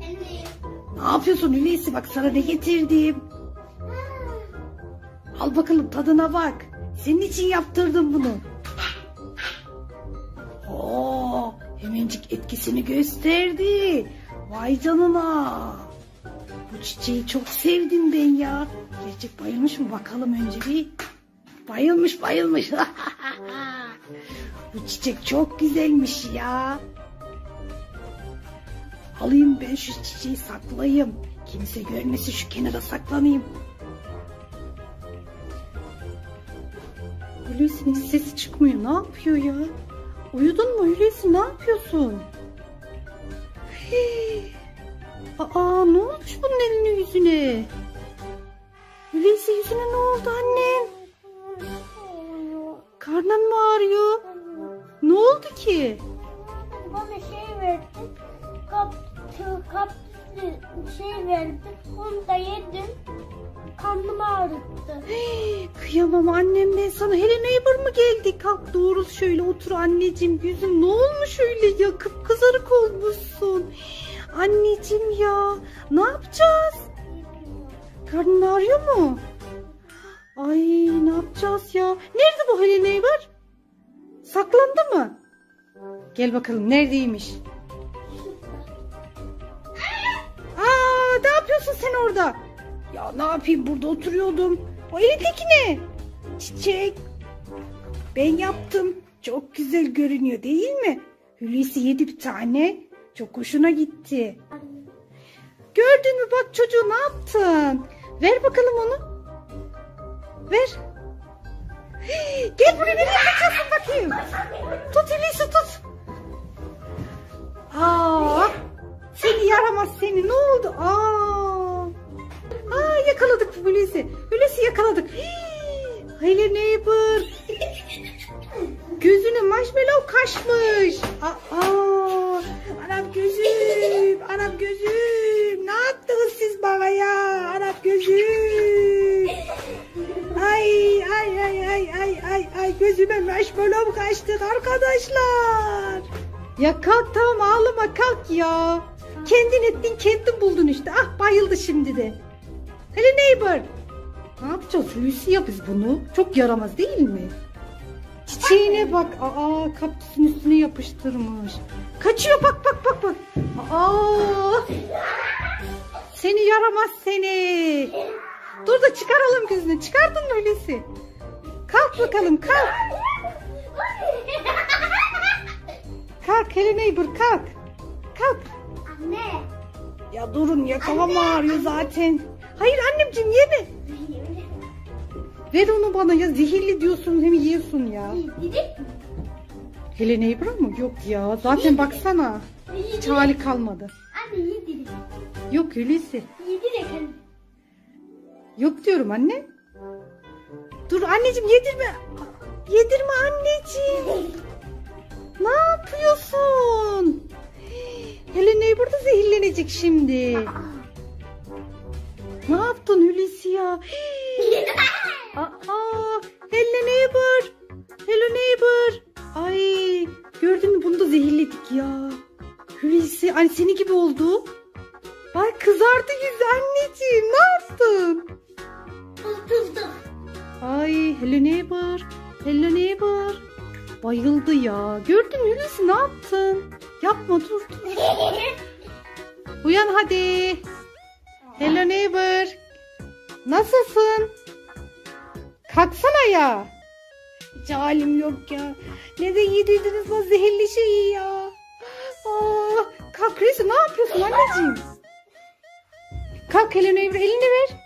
Efendim. Ne yapıyorsun Hulusi? Bak sana ne getirdim. Al bakalım tadına bak. Senin için yaptırdım bunu. Oo, hemencik etkisini gösterdi. Vay canına. Bu çiçeği çok sevdim ben ya. Gerçek bayılmış mı bakalım önce bir. Bayılmış bayılmış. Bu çiçek çok güzelmiş ya. Alayım ben şu çiçeği saklayayım. Kimse görmesin şu kenara saklanayım. Hulusi'nin sesi çıkmıyor. Ne yapıyor ya? Uyudun mu Hulusi? Ne yapıyorsun? Aa ne olmuş bunun eline yüzüne? Hulusi yüzüne ne oldu annem? Karnın mı ağrıyor? Ne oldu ki? Bana şey verdi. Kap, kaplı şey verdi. Onu da yedim. Karnımı ağrıttı. Hey, kıyamam annem ben sana. Hele neighbor mı geldi? Kalk doğru şöyle otur anneciğim. Yüzün ne olmuş öyle ya? Kıpkızarık olmuşsun. Anneciğim ya. Ne yapacağız? Karnın ağrıyor mu? Ay ne yapacağız ya? Nerede bu hele neighbor? Saklandı mı? Gel bakalım neredeymiş? Yapıyorsun sen orada? Ya ne yapayım burada oturuyordum. O elindeki ne? Çiçek. Ben yaptım. Çok güzel görünüyor değil mi? Hulusi yedi bir tane. Çok hoşuna gitti. Gördün mü bak çocuğu ne yaptın? Ver bakalım onu. Ver. Gel buraya nereye kaçıyorsun bakayım. Tut Hulusi tut. Aa, seni yaramaz seni ne oldu? Aa. Yakaladık. Hii, Hele neighbor. Gözüne marshmallow kaçmış. Aa, anam gözüm. Anam gözüm. Ne yaptınız siz bana ya? Anam gözüm. Ay ay ay ay ay ay ay gözüme marshmallow kaçtı arkadaşlar. Ya kalk tamam ağlama kalk ya. Kendin ettin kendin buldun işte. Ah bayıldı şimdi de. Hele neighbor. Ne yapacağız Hulusi ya biz bunu? Çok yaramaz değil mi? Çiçeğine bak. Aa kaktüsün üstüne yapıştırmış. Kaçıyor bak bak bak bak. Aa. Seni yaramaz seni. Dur da çıkaralım gözünü. Çıkardın mı Hulusi? Kalk bakalım kalk. Kalk hele neighbor kalk. Kalk. Anne. Ya durun yakalama ağrıyor zaten. Hayır annemciğim yeme. Ver onu bana ya zehirli diyorsun hem yiyorsun ya. Yedik mi? Hele neighbor mu? Yok ya zaten baksana. Hiç hali kalmadı. Anne yedik. Yok Hulusi. Yedik anne. Yok diyorum anne. Dur anneciğim yedirme. Yedirme anneciğim. Ne yapıyorsun? Hele neighbor da zehirlenecek şimdi. Ne yaptın Hulusi ya? Aa, hello neighbor. Hello neighbor. Ay, gördün mü bunu da zehirledik ya. Hulusi, ay seni gibi oldu. Bak kızardı yüzü anneciğim. Ne yaptın? Ay, hello neighbor. Hello neighbor. Bayıldı ya. Gördün mü Hulusi ne yaptın? Yapma dur dur. Uyan hadi. Hello neighbor. Nasılsın? Kalksana ya. Hiç halim yok ya. Neden yedirdiniz bu zehirli şeyi ya? Aa, kalk Hulusi ne yapıyorsun anneciğim? Kalk Hello neighbor elini ver.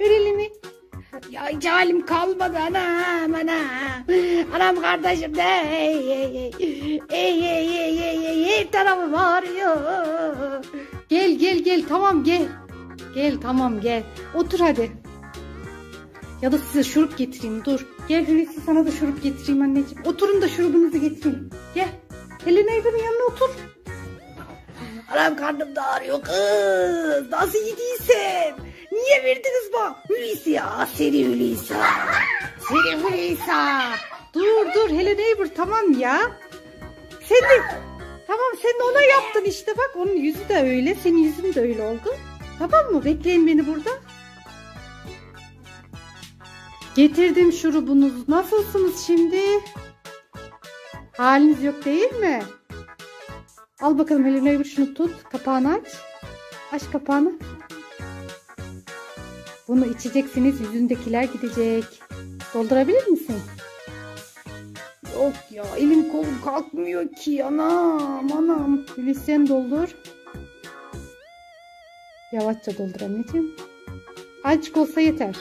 Ver elini. Ya hiç halim kalmadı anam anam. Anam kardeşim de ey ey ey. Ey ey ey ey ey her tarafım ağrıyor. Gel tamam gel. Gel tamam gel. Otur hadi. Ya da size şurup getireyim dur. Gel Hulusi sana da şurup getireyim anneciğim. Oturun da şurubunuzu getireyim. Gel. Helena Neighbor'ın yanına otur. Anam karnım da ağrıyor kız. Nasıl yediysem. Niye verdiniz bana? Hulusi ya. Seni Hulusi. Seni Hulusi. Dur dur Helena Neighbor tamam ya. Sen de Tamam sen ona yaptın işte bak onun yüzü de öyle senin yüzün de öyle oldu. Tamam mı? Bekleyin beni burada. Getirdim şurubunuzu. Nasılsınız şimdi? Haliniz yok değil mi? Al bakalım Neighbor şunu tut. Kapağını aç. Aç kapağını. Bunu içeceksiniz. Yüzündekiler gidecek. Doldurabilir misin? Yok ya elim kolum kalkmıyor ki anam anam. Hulusi doldur. Yavaşça doldur anneciğim. Azıcık olsa yeter.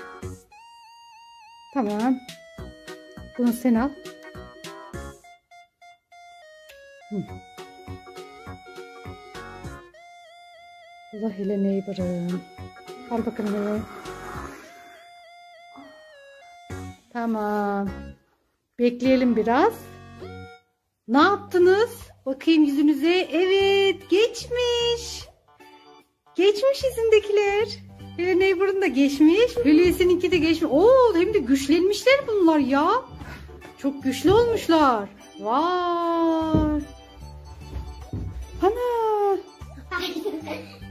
Tamam. Bunu sen al. Allah hele neighbor'ım. Al bakalım. Tamam. Bekleyelim biraz. Ne yaptınız? Bakayım yüzünüze. Evet geçmiş. Geçmiş izindekiler. Ee, Neighbor'ın da geçmiş. Hülyesi'ninki de geçmiş. Oo hem de güçlenmişler bunlar ya. Çok güçlü olmuşlar. Vay. Ana.